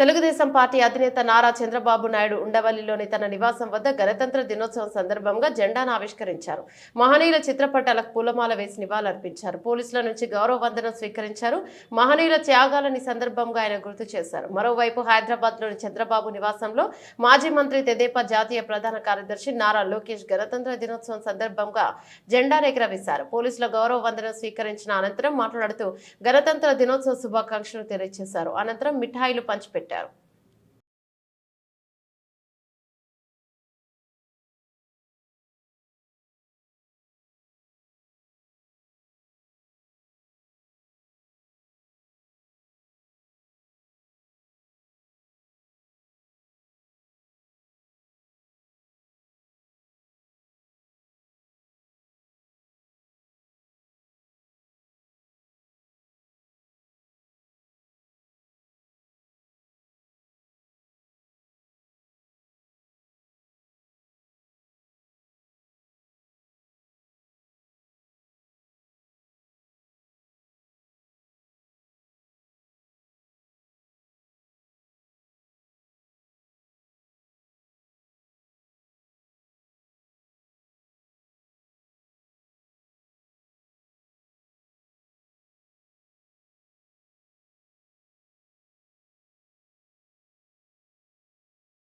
Telugu Desam party అధినేత నారా చంద్రబాబు నాయుడు ఉండవల్లిలోని తన నివాసం వద్ద గణతంత్ర దినోత్సవం సందర్భంగా జెండాను ఆవిష్కరించారు. మహనీయుల చిత్రపటాలకు పూలమాల వేసి నివాళులర్పించారు. పోలీసుల నుంచి గౌరవ వందనం స్వీకరించారు. మహనీయుల త్యాగాలని సందర్భంగా ఆయన గుర్తు చేశారు. మరోవైపు హైదరాబాద్లోని చంద్రబాబు నివాసంలో మాజీ మంత్రి తెదేపా జాతీయ ప్రధాన కార్యదర్శి నారా లోకేష్ గణతంత్ర దినోత్సవం సందర్భంగా జెండా ఎగరవేశారు. పోలీసుల గౌరవ వందనం స్వీకరించిన అనంతరం మాట్లాడుతూ గణతంత్ర దినోత్సవ శుభాకాంక్షలు తెలియజేశారు. అనంతరం మిఠాయిలు పంచిపెట్టారు. later